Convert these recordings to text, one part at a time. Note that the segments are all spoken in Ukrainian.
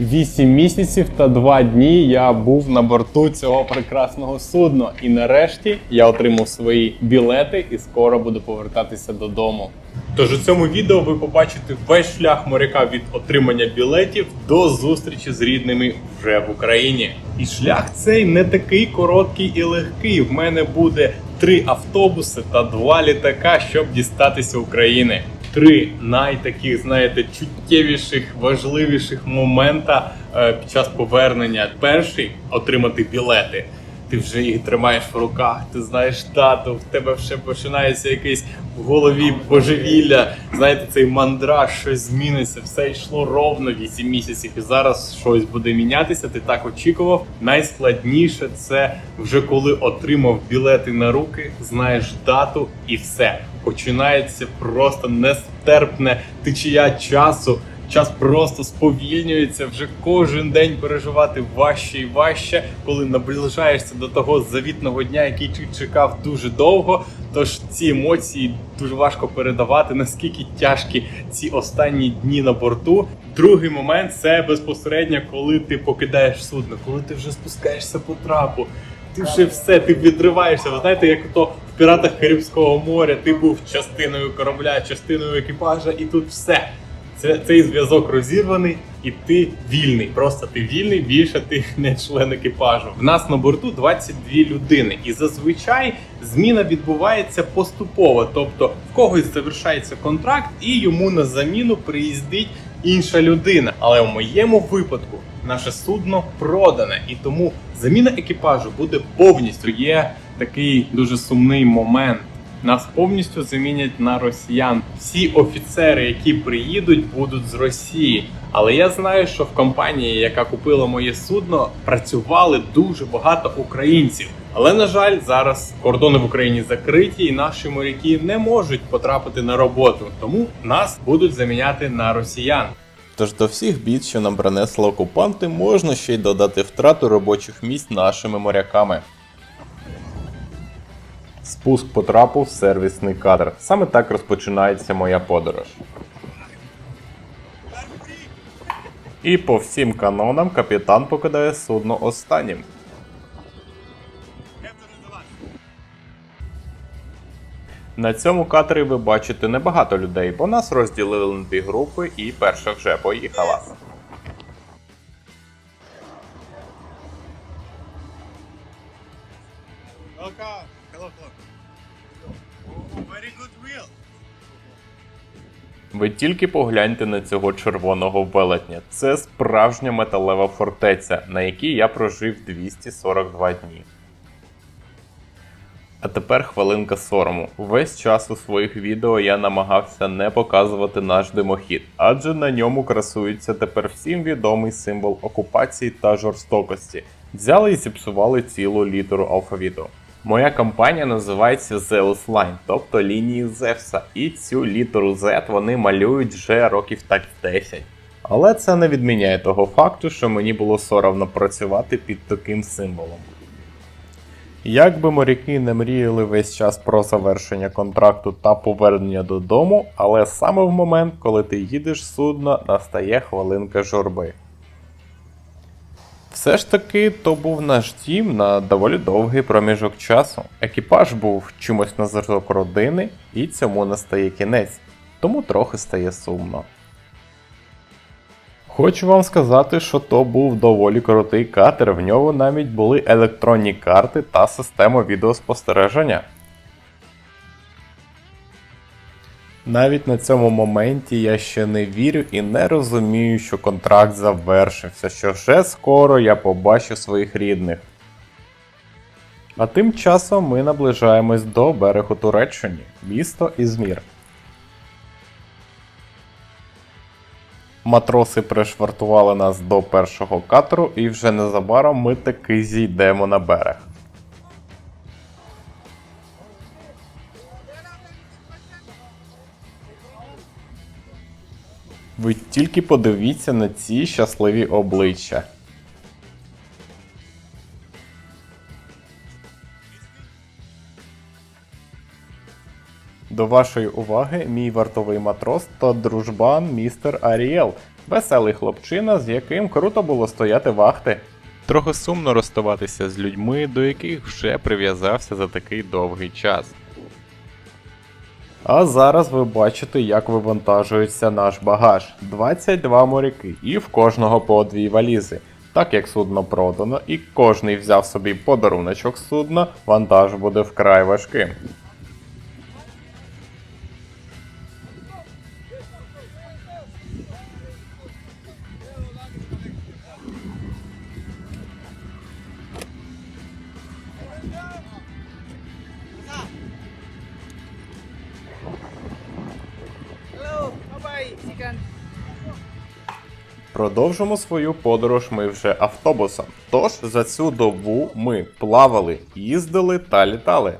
Вісім місяців та два дні я був на борту цього прекрасного судна. І нарешті я отримав свої білети і скоро буду повертатися додому. Тож у цьому відео ви побачите весь шлях моряка від отримання білетів до зустрічі з рідними вже в Україні. І шлях цей не такий короткий і легкий. В мене буде три автобуси та два літака, щоб дістатися України. Три найтаких, знаєте, чуттєвіших, важливіших момента е, під час повернення. Перший отримати білети. Ти вже їх тримаєш в руках, ти знаєш дату, в тебе вже починається якийсь в голові божевілля. Знаєте, цей мандраж, щось зміниться, все йшло ровно 8 місяців, і зараз щось буде мінятися. Ти так очікував. Найскладніше це вже коли отримав білети на руки, знаєш дату і все. Починається просто нестерпне течія часу. Час просто сповільнюється вже кожен день переживати важче і важче, коли наближаєшся до того завітного дня, який ти чекав дуже довго. Тож ці емоції дуже важко передавати, наскільки тяжкі ці останні дні на борту. Другий момент це безпосередньо, коли ти покидаєш судно, коли ти вже спускаєшся по трапу. Ти вже все, ти відриваєшся. Ви знаєте, як то піратах Карибського моря ти був частиною корабля, частиною екіпажа, і тут все. Це, цей зв'язок розірваний, і ти вільний. Просто ти вільний, більше ти не член екіпажу. В нас на борту 22 людини, і зазвичай зміна відбувається поступово. Тобто в когось завершається контракт, і йому на заміну приїздить інша людина. Але в моєму випадку наше судно продане, і тому заміна екіпажу буде повністю. Є такий дуже сумний момент. Нас повністю замінять на росіян. Всі офіцери, які приїдуть, будуть з Росії. Але я знаю, що в компанії, яка купила моє судно, працювали дуже багато українців. Але на жаль, зараз кордони в Україні закриті, і наші моряки не можуть потрапити на роботу. Тому нас будуть заміняти на росіян. Тож до всіх бід, що нам принесли окупанти, можна ще й додати втрату робочих місць нашими моряками. Спуск по трапу в сервісний кадр. Саме так розпочинається моя подорож. І по всім канонам капітан покидає судно останнім. На цьому катері ви бачите небагато людей, бо нас розділили на дві групи і перша вже поїхала. Welcome. Ви тільки погляньте на цього червоного велетня. Це справжня металева фортеця, на якій я прожив 242 дні. А тепер хвилинка сорому. Весь час у своїх відео я намагався не показувати наш димохід, адже на ньому красується тепер всім відомий символ окупації та жорстокості. Взяли і зіпсували цілу літеру алфавіту. Моя компанія називається Zeus Line, тобто лінії Зевса, і цю літеру Z вони малюють вже років так 10. Але це не відміняє того факту, що мені було соромно працювати під таким символом. Як би моряки не мріяли весь час про завершення контракту та повернення додому, але саме в момент, коли ти їдеш з судна, настає хвилинка журби. Все ж таки, то був наш дім на доволі довгий проміжок часу. Екіпаж був чимось на зразок родини, і цьому настає кінець, тому трохи стає сумно. Хочу вам сказати, що то був доволі крутий катер, в нього навіть були електронні карти та система відеоспостереження. Навіть на цьому моменті я ще не вірю і не розумію, що контракт завершився, що вже скоро я побачу своїх рідних. А тим часом ми наближаємось до берегу Туреччини, місто Ізмір. Матроси пришвартували нас до першого катеру, і вже незабаром ми таки зійдемо на берег. Ви тільки подивіться на ці щасливі обличчя. До вашої уваги мій вартовий матрос та дружбан містер Аріел, веселий хлопчина, з яким круто було стояти вахти. Трохи сумно розставатися з людьми, до яких вже прив'язався за такий довгий час. А зараз ви бачите, як вивантажується наш багаж. 22 моряки, і в кожного по дві валізи. Так як судно продано і кожний взяв собі подаруночок судна, вантаж буде вкрай важким. Продовжимо свою подорож ми вже автобусом. Тож за цю добу ми плавали, їздили та літали.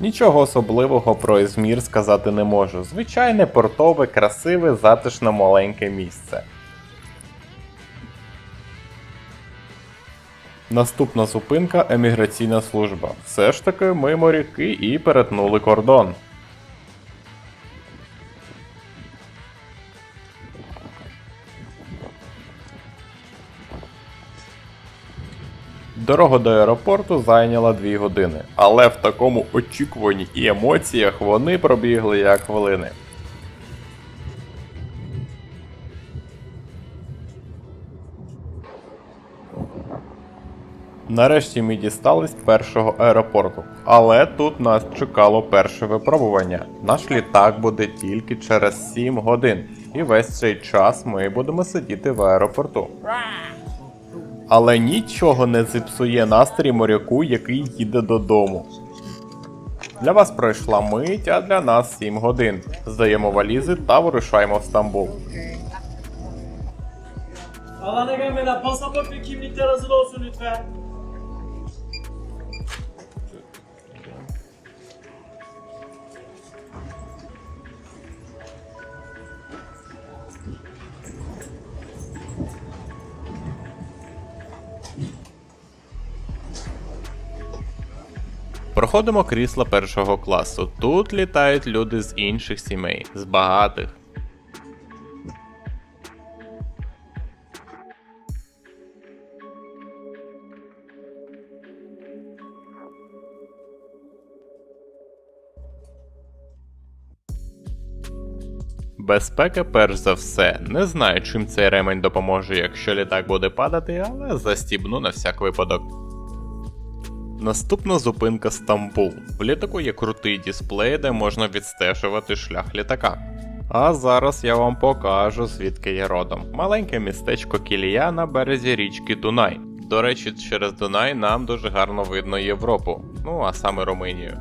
Нічого особливого про Ізмір сказати не можу. Звичайне портове, красиве, затишно маленьке місце. Наступна зупинка еміграційна служба. Все ж таки ми моряки і перетнули кордон. Дорога до аеропорту зайняла 2 години, але в такому очікуванні і емоціях вони пробігли як хвилини. Нарешті ми дістались першого аеропорту, але тут нас чекало перше випробування. Наш літак буде тільки через 7 годин, і весь цей час ми будемо сидіти в аеропорту. Але нічого не зіпсує настрій моряку, який їде додому. Для вас пройшла мить, а для нас 7 годин. Здаємо валізи та вирушаємо в Стамбул. Alana gelmeden pasaport ve kimlikler hazır olsun lütfen. Проходимо крісла першого класу. Тут літають люди з інших сімей, з багатих. Безпека перш за все. Не знаю, чим цей ремень допоможе, якщо літак буде падати, але застібну на всяк випадок. Наступна зупинка Стамбул. В літаку є крутий дисплей, де можна відстежувати шлях літака. А зараз я вам покажу, звідки я родом. Маленьке містечко Кілія на березі річки Дунай. До речі, через Дунай нам дуже гарно видно Європу, ну а саме Румунію.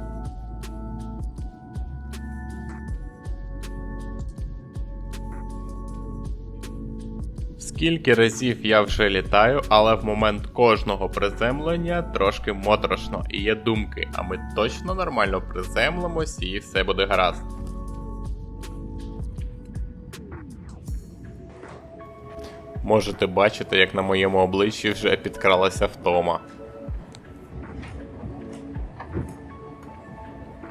Скільки разів я вже літаю, але в момент кожного приземлення трошки моторошно і є думки, а ми точно нормально приземлимось і все буде гаразд. Можете бачити, як на моєму обличчі вже підкралася втома.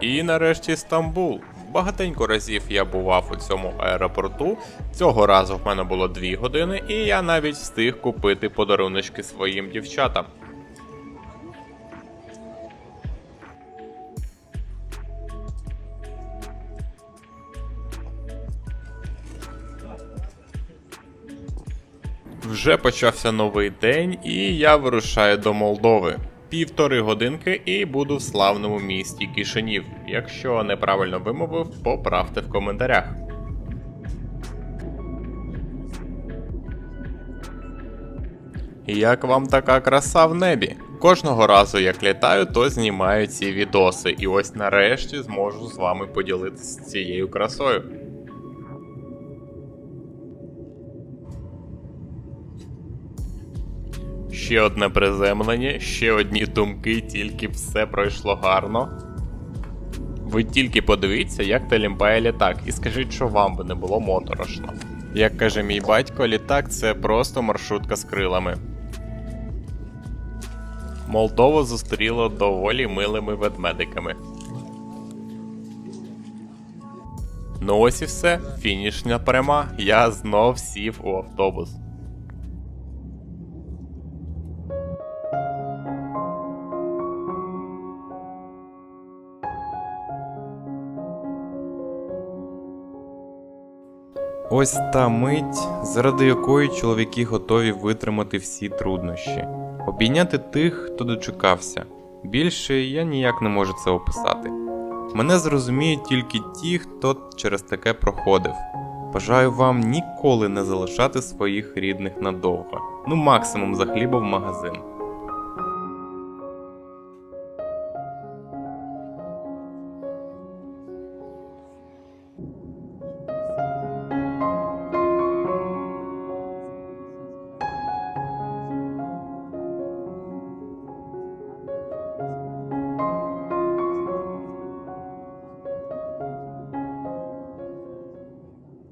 І нарешті Стамбул. Багатенько разів я бував у цьому аеропорту. Цього разу в мене було 2 години, і я навіть встиг купити подаруночки своїм дівчатам. Вже почався новий день, і я вирушаю до Молдови. Півтори годинки і буду в славному місті Кишинів. Якщо неправильно вимовив, поправте в коментарях. Як вам така краса в небі? Кожного разу, як літаю, то знімаю ці відоси, і ось нарешті зможу з вами поділитися цією красою. Ще одне приземлення, ще одні думки, тільки все пройшло гарно. Ви тільки подивіться, як талімпає літак, і скажіть, що вам би не було моторошно. Як каже мій батько, літак це просто маршрутка з крилами. Молдову зустріло доволі милими ведмедиками. Ну ось і все, фінішна пряма. Я знов сів у автобус. Ось та мить, заради якої чоловіки готові витримати всі труднощі, обійняти тих, хто дочекався. Більше я ніяк не можу це описати. Мене зрозуміють тільки ті, хто через таке проходив. Бажаю вам ніколи не залишати своїх рідних надовго, ну максимум за хліба в магазин.